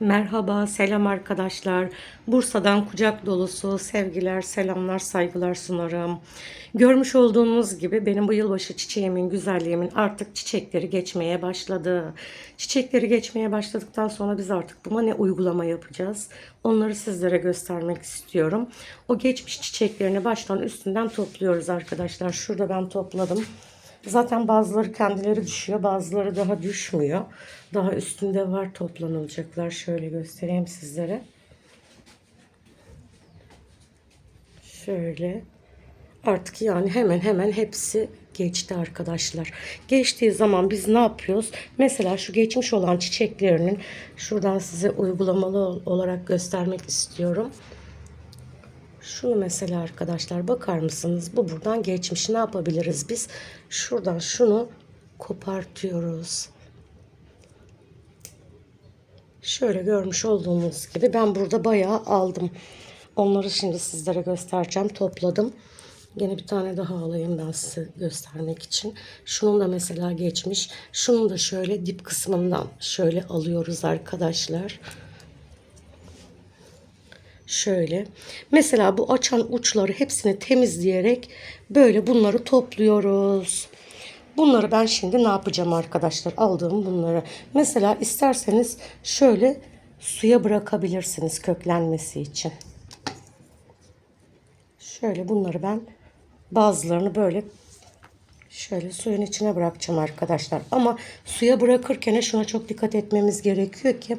Merhaba, selam arkadaşlar. Bursa'dan kucak dolusu sevgiler, selamlar, saygılar sunarım. Görmüş olduğunuz gibi benim bu yılbaşı çiçeğimin, güzelliğimin artık çiçekleri geçmeye başladı. Çiçekleri geçmeye başladıktan sonra biz artık buna ne uygulama yapacağız? Onları sizlere göstermek istiyorum. O geçmiş çiçeklerini baştan üstünden topluyoruz arkadaşlar. Şurada ben topladım. Zaten bazıları kendileri düşüyor, bazıları daha düşmüyor. Daha üstünde var toplanılacaklar. Şöyle göstereyim sizlere. Şöyle. Artık yani hemen hemen hepsi geçti arkadaşlar. Geçtiği zaman biz ne yapıyoruz? Mesela şu geçmiş olan çiçeklerinin şuradan size uygulamalı ol- olarak göstermek istiyorum. Şunu mesela arkadaşlar bakar mısınız? Bu buradan geçmiş. Ne yapabiliriz biz? Şuradan şunu kopartıyoruz. Şöyle görmüş olduğunuz gibi ben burada bayağı aldım. Onları şimdi sizlere göstereceğim. Topladım. Yine bir tane daha alayım ben size göstermek için. Şunun da mesela geçmiş. Şunun da şöyle dip kısmından şöyle alıyoruz arkadaşlar. Şöyle. Mesela bu açan uçları hepsini temizleyerek böyle bunları topluyoruz. Bunları ben şimdi ne yapacağım arkadaşlar? Aldığım bunları. Mesela isterseniz şöyle suya bırakabilirsiniz köklenmesi için. Şöyle bunları ben bazılarını böyle şöyle suyun içine bırakacağım arkadaşlar. Ama suya bırakırken şuna çok dikkat etmemiz gerekiyor ki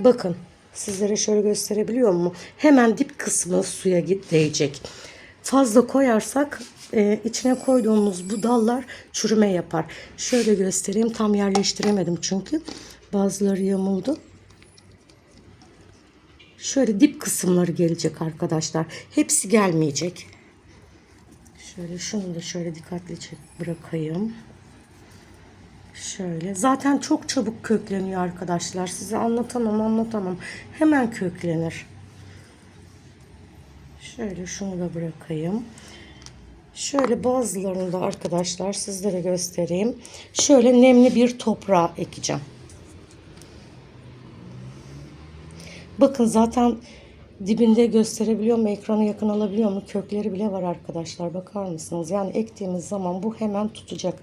bakın sizlere şöyle gösterebiliyor mu? Hemen dip kısmı suya git değecek. Fazla koyarsak e, içine koyduğumuz bu dallar çürüme yapar. Şöyle göstereyim tam yerleştiremedim çünkü bazıları yamuldu. Şöyle dip kısımları gelecek arkadaşlar. Hepsi gelmeyecek. Şöyle şunu da şöyle dikkatlice bırakayım. Şöyle. Zaten çok çabuk kökleniyor arkadaşlar. Size anlatamam anlatamam. Hemen köklenir. Şöyle şunu da bırakayım. Şöyle bazılarını da arkadaşlar sizlere göstereyim. Şöyle nemli bir toprağa ekeceğim. Bakın zaten dibinde gösterebiliyor mu? Ekranı yakın alabiliyor mu? Kökleri bile var arkadaşlar. Bakar mısınız? Yani ektiğimiz zaman bu hemen tutacak.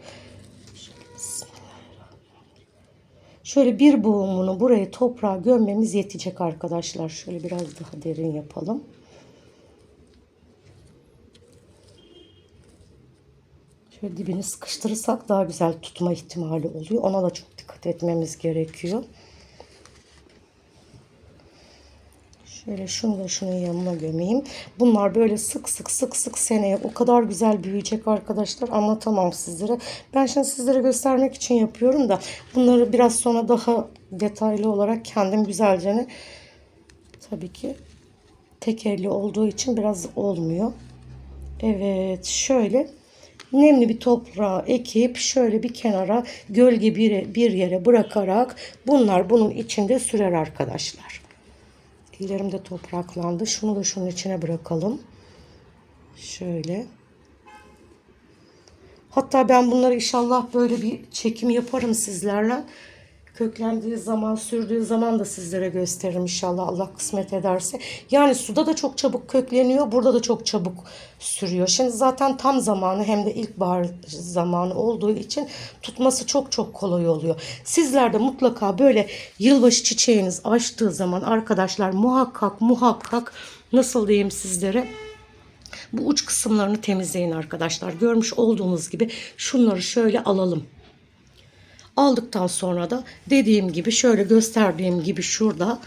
Şöyle bir boğumunu buraya toprağa gömmemiz yetecek arkadaşlar. Şöyle biraz daha derin yapalım. Şöyle dibini sıkıştırırsak daha güzel tutma ihtimali oluyor. Ona da çok dikkat etmemiz gerekiyor. Şöyle şunu da şunun yanına gömeyim. Bunlar böyle sık sık sık sık seneye o kadar güzel büyüyecek arkadaşlar. Anlatamam sizlere. Ben şimdi sizlere göstermek için yapıyorum da bunları biraz sonra daha detaylı olarak kendim güzelce tabii ki tek elli olduğu için biraz olmuyor. Evet şöyle nemli bir toprağa ekip şöyle bir kenara gölge bir, bir yere bırakarak bunlar bunun içinde sürer arkadaşlar. Ellerim de topraklandı. Şunu da şunun içine bırakalım. Şöyle. Hatta ben bunları inşallah böyle bir çekim yaparım sizlerle. Köklendiği zaman, sürdüğü zaman da sizlere gösteririm inşallah Allah kısmet ederse. Yani suda da çok çabuk kökleniyor, burada da çok çabuk sürüyor. Şimdi zaten tam zamanı hem de ilkbahar zamanı olduğu için tutması çok çok kolay oluyor. Sizler de mutlaka böyle yılbaşı çiçeğiniz açtığı zaman arkadaşlar muhakkak muhakkak nasıl diyeyim sizlere bu uç kısımlarını temizleyin arkadaşlar. Görmüş olduğunuz gibi şunları şöyle alalım. Aldıktan sonra da dediğim gibi şöyle gösterdiğim gibi şurada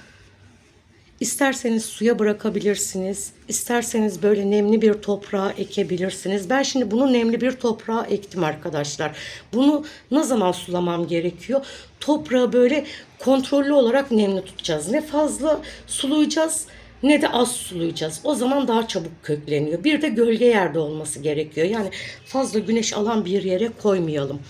isterseniz suya bırakabilirsiniz. isterseniz böyle nemli bir toprağa ekebilirsiniz. Ben şimdi bunu nemli bir toprağa ektim arkadaşlar. Bunu ne zaman sulamam gerekiyor? Toprağı böyle kontrollü olarak nemli tutacağız. Ne fazla sulayacağız ne de az sulayacağız. O zaman daha çabuk kökleniyor. Bir de gölge yerde olması gerekiyor. Yani fazla güneş alan bir yere koymayalım.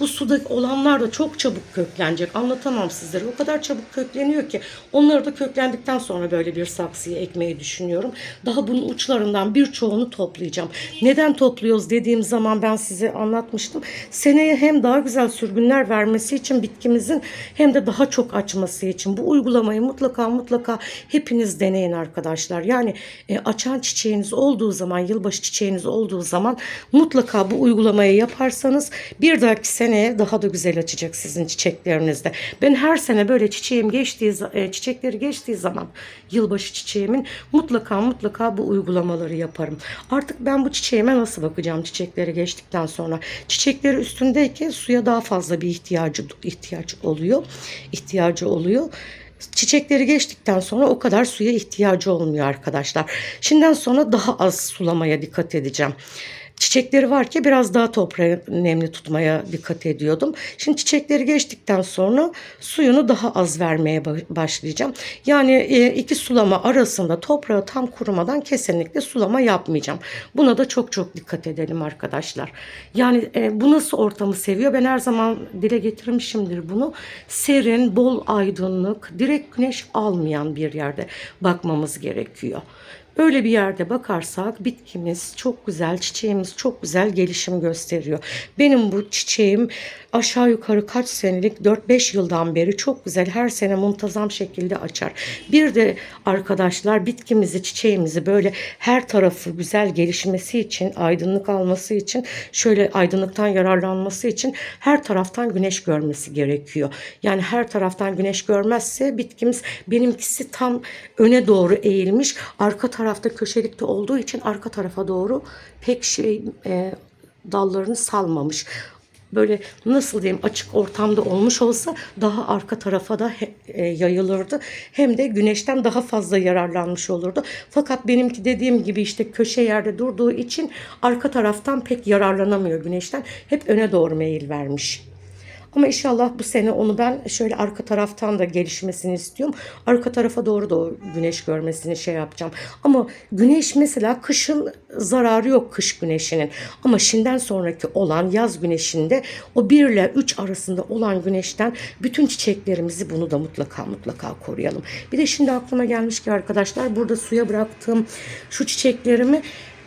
Bu suda olanlar da çok çabuk köklenecek. Anlatamam sizlere. O kadar çabuk kökleniyor ki onları da köklendikten sonra böyle bir saksıya ekmeyi düşünüyorum. Daha bunun uçlarından birçoğunu toplayacağım. Neden topluyoruz dediğim zaman ben size anlatmıştım. Seneye hem daha güzel sürgünler vermesi için bitkimizin hem de daha çok açması için bu uygulamayı mutlaka mutlaka hepiniz deneyin arkadaşlar. Yani e, açan çiçeğiniz olduğu zaman, yılbaşı çiçeğiniz olduğu zaman mutlaka bu uygulamayı yaparsanız bir dahaki seneye daha da güzel açacak sizin çiçeklerinizde. Ben her sene böyle çiçeğim geçtiği e, çiçekleri geçtiği zaman yılbaşı çiçeğimin mutlaka mutlaka bu uygulamaları yaparım. Artık ben bu çiçeğime nasıl bakacağım çiçekleri geçtikten sonra? Çiçekleri üstündeyken suya daha fazla bir ihtiyacı ihtiyaç oluyor. ihtiyacı oluyor. Çiçekleri geçtikten sonra o kadar suya ihtiyacı olmuyor arkadaşlar. Şimdiden sonra daha az sulamaya dikkat edeceğim. Çiçekleri var ki biraz daha toprağı nemli tutmaya dikkat ediyordum. Şimdi çiçekleri geçtikten sonra suyunu daha az vermeye ba- başlayacağım. Yani e, iki sulama arasında toprağı tam kurumadan kesinlikle sulama yapmayacağım. Buna da çok çok dikkat edelim arkadaşlar. Yani e, bu nasıl ortamı seviyor? Ben her zaman dile getirmişimdir bunu. Serin, bol aydınlık, direkt güneş almayan bir yerde bakmamız gerekiyor. Öyle bir yerde bakarsak bitkimiz çok güzel, çiçeğimiz çok güzel gelişim gösteriyor. Benim bu çiçeğim aşağı yukarı kaç senelik 4-5 yıldan beri çok güzel her sene muntazam şekilde açar. Bir de arkadaşlar bitkimizi, çiçeğimizi böyle her tarafı güzel gelişmesi için, aydınlık alması için, şöyle aydınlıktan yararlanması için her taraftan güneş görmesi gerekiyor. Yani her taraftan güneş görmezse bitkimiz benimkisi tam öne doğru eğilmiş. Arka tarafta köşelikte olduğu için arka tarafa doğru pek şey e, dallarını salmamış. Böyle nasıl diyeyim açık ortamda olmuş olsa daha arka tarafa da he- e, yayılırdı. Hem de güneşten daha fazla yararlanmış olurdu. Fakat benimki dediğim gibi işte köşe yerde durduğu için arka taraftan pek yararlanamıyor güneşten. Hep öne doğru meyil vermiş. Ama inşallah bu sene onu ben şöyle arka taraftan da gelişmesini istiyorum. Arka tarafa doğru da o güneş görmesini şey yapacağım. Ama güneş mesela kışın zararı yok kış güneşinin. Ama şimdiden sonraki olan yaz güneşinde o 1 ile 3 arasında olan güneşten bütün çiçeklerimizi bunu da mutlaka mutlaka koruyalım. Bir de şimdi aklıma gelmiş ki arkadaşlar burada suya bıraktığım şu çiçeklerimi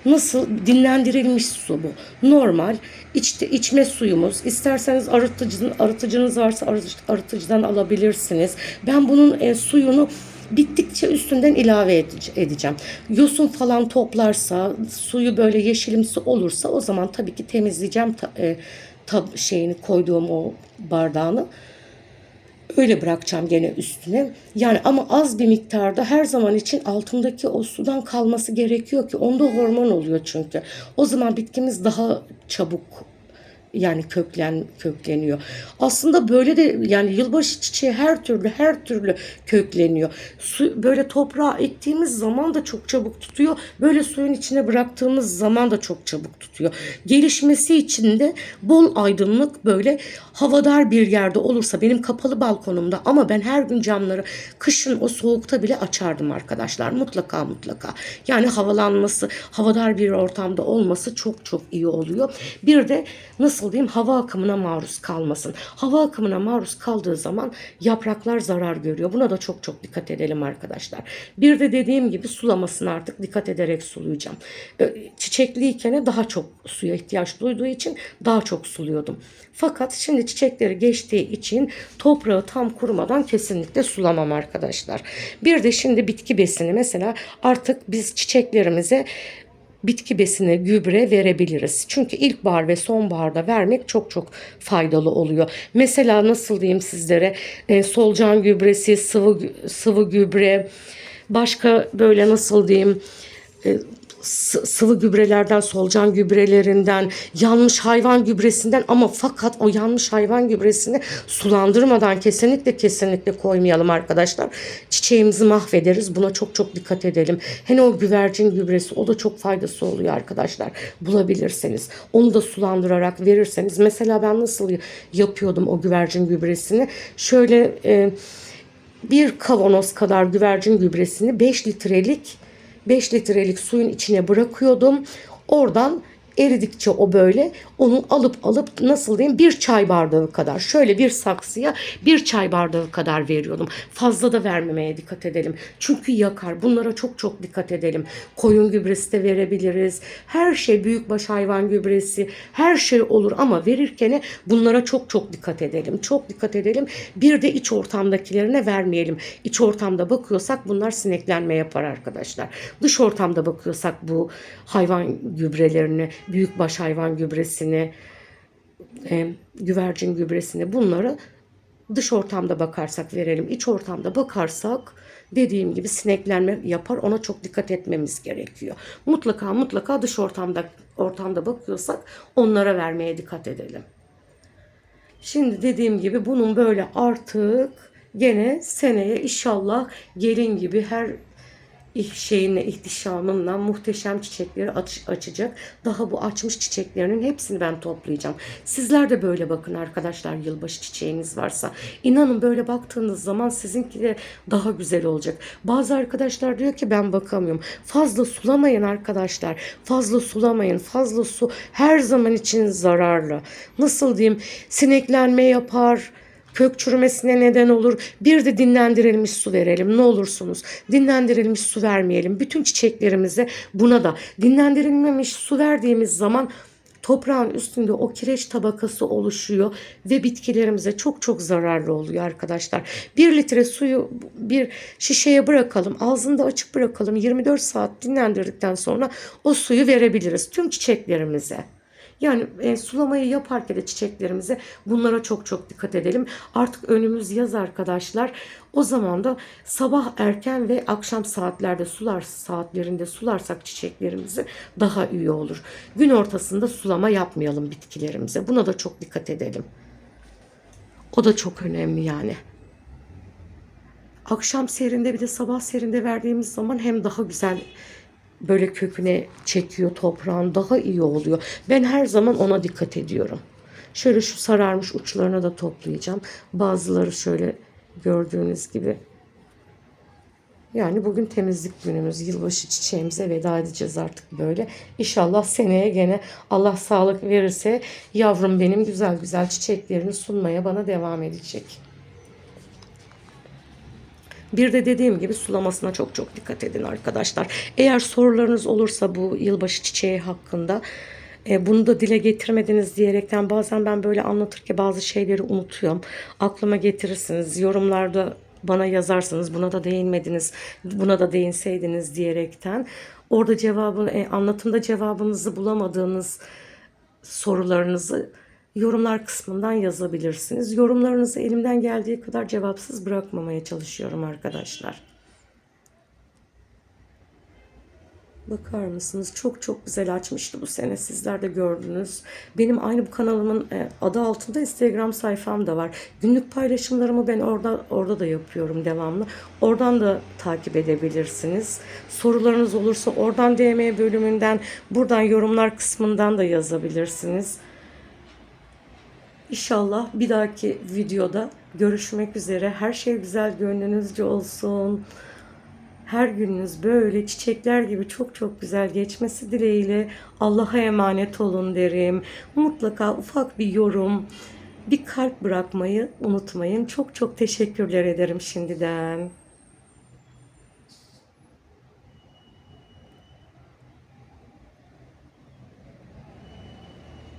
Nasıl dinlendirilmiş su bu. Normal içte içme suyumuz. İsterseniz arıtıcının arıtıcınız varsa arıtıcı- arıtıcıdan alabilirsiniz. Ben bunun e, suyunu bittikçe üstünden ilave edece- edeceğim. Yosun falan toplarsa, suyu böyle yeşilimsi olursa o zaman tabii ki temizleyeceğim ta- e, tab şeyini koyduğum o bardağını. Öyle bırakacağım gene üstüne. Yani ama az bir miktarda her zaman için altındaki o sudan kalması gerekiyor ki onda hormon oluyor çünkü. O zaman bitkimiz daha çabuk yani köklen kökleniyor. Aslında böyle de yani yılbaşı çiçeği her türlü her türlü kökleniyor. Su böyle toprağa ektiğimiz zaman da çok çabuk tutuyor. Böyle suyun içine bıraktığımız zaman da çok çabuk tutuyor. Gelişmesi için de bol aydınlık böyle havadar bir yerde olursa benim kapalı balkonumda ama ben her gün camları kışın o soğukta bile açardım arkadaşlar. Mutlaka mutlaka. Yani havalanması, havadar bir ortamda olması çok çok iyi oluyor. Bir de nasıl diyeyim hava akımına maruz kalmasın. Hava akımına maruz kaldığı zaman yapraklar zarar görüyor. Buna da çok çok dikkat edelim arkadaşlar. Bir de dediğim gibi sulamasına artık dikkat ederek sulayacağım. Çiçekliyken daha çok suya ihtiyaç duyduğu için daha çok suluyordum. Fakat şimdi çiçekleri geçtiği için toprağı tam kurumadan kesinlikle sulamam arkadaşlar. Bir de şimdi bitki besini mesela artık biz çiçeklerimize bitki besini, gübre verebiliriz. Çünkü ilkbahar ve sonbaharda vermek çok çok faydalı oluyor. Mesela nasıl diyeyim sizlere e, solucan gübresi, sıvı sıvı gübre, başka böyle nasıl diyeyim e, sıvı gübrelerden, solucan gübrelerinden, yanmış hayvan gübresinden ama fakat o yanmış hayvan gübresini sulandırmadan kesinlikle kesinlikle koymayalım arkadaşlar. Çiçeğimizi mahvederiz. Buna çok çok dikkat edelim. Hele o güvercin gübresi o da çok faydası oluyor arkadaşlar. Bulabilirseniz. Onu da sulandırarak verirseniz. Mesela ben nasıl yapıyordum o güvercin gübresini? Şöyle e, bir kavanoz kadar güvercin gübresini 5 litrelik 5 litrelik suyun içine bırakıyordum. Oradan Eridikçe o böyle onu alıp alıp nasıl diyeyim bir çay bardağı kadar şöyle bir saksıya bir çay bardağı kadar veriyordum. Fazla da vermemeye dikkat edelim. Çünkü yakar. Bunlara çok çok dikkat edelim. Koyun gübresi de verebiliriz. Her şey büyükbaş hayvan gübresi her şey olur ama verirken bunlara çok çok dikkat edelim. Çok dikkat edelim. Bir de iç ortamdakilerine vermeyelim. İç ortamda bakıyorsak bunlar sineklenme yapar arkadaşlar. Dış ortamda bakıyorsak bu hayvan gübrelerini, büyükbaş hayvan gübresini, e, güvercin gübresini bunları dış ortamda bakarsak verelim. İç ortamda bakarsak dediğim gibi sineklenme yapar. Ona çok dikkat etmemiz gerekiyor. Mutlaka mutlaka dış ortamda ortamda bakıyorsak onlara vermeye dikkat edelim. Şimdi dediğim gibi bunun böyle artık gene seneye inşallah gelin gibi her şeyinle ihtişamınla muhteşem çiçekleri aç- açacak. Daha bu açmış çiçeklerinin hepsini ben toplayacağım. Sizler de böyle bakın arkadaşlar yılbaşı çiçeğiniz varsa. İnanın böyle baktığınız zaman sizinki de daha güzel olacak. Bazı arkadaşlar diyor ki ben bakamıyorum. Fazla sulamayın arkadaşlar. Fazla sulamayın. Fazla su her zaman için zararlı. Nasıl diyeyim? Sineklenme yapar kök çürümesine neden olur. Bir de dinlendirilmiş su verelim ne olursunuz. Dinlendirilmiş su vermeyelim. Bütün çiçeklerimize buna da dinlendirilmemiş su verdiğimiz zaman toprağın üstünde o kireç tabakası oluşuyor ve bitkilerimize çok çok zararlı oluyor arkadaşlar. Bir litre suyu bir şişeye bırakalım. Ağzında açık bırakalım. 24 saat dinlendirdikten sonra o suyu verebiliriz tüm çiçeklerimize. Yani e, sulamayı yaparken de çiçeklerimize bunlara çok çok dikkat edelim. Artık önümüz yaz arkadaşlar. O zaman da sabah erken ve akşam saatlerde sular saatlerinde sularsak çiçeklerimizi daha iyi olur. Gün ortasında sulama yapmayalım bitkilerimize. Buna da çok dikkat edelim. O da çok önemli yani. Akşam serinde bir de sabah serinde verdiğimiz zaman hem daha güzel böyle köküne çekiyor toprağın daha iyi oluyor. Ben her zaman ona dikkat ediyorum. Şöyle şu sararmış uçlarına da toplayacağım. Bazıları şöyle gördüğünüz gibi. Yani bugün temizlik günümüz. Yılbaşı çiçeğimize veda edeceğiz artık böyle. İnşallah seneye gene Allah sağlık verirse yavrum benim güzel güzel çiçeklerini sunmaya bana devam edecek. Bir de dediğim gibi sulamasına çok çok dikkat edin arkadaşlar. Eğer sorularınız olursa bu yılbaşı çiçeği hakkında e, bunu da dile getirmediniz diyerekten bazen ben böyle anlatırken bazı şeyleri unutuyorum. Aklıma getirirsiniz. Yorumlarda bana yazarsınız. Buna da değinmediniz. Buna da değinseydiniz diyerekten. Orada cevabını e, anlatımda cevabınızı bulamadığınız sorularınızı yorumlar kısmından yazabilirsiniz. Yorumlarınızı elimden geldiği kadar cevapsız bırakmamaya çalışıyorum arkadaşlar. Bakar mısınız? Çok çok güzel açmıştı bu sene. Sizler de gördünüz. Benim aynı bu kanalımın e, adı altında Instagram sayfam da var. Günlük paylaşımlarımı ben orada orada da yapıyorum devamlı. Oradan da takip edebilirsiniz. Sorularınız olursa oradan DM bölümünden, buradan yorumlar kısmından da yazabilirsiniz. İnşallah bir dahaki videoda görüşmek üzere. Her şey güzel gönlünüzce olsun. Her gününüz böyle çiçekler gibi çok çok güzel geçmesi dileğiyle Allah'a emanet olun derim. Mutlaka ufak bir yorum, bir kalp bırakmayı unutmayın. Çok çok teşekkürler ederim şimdiden.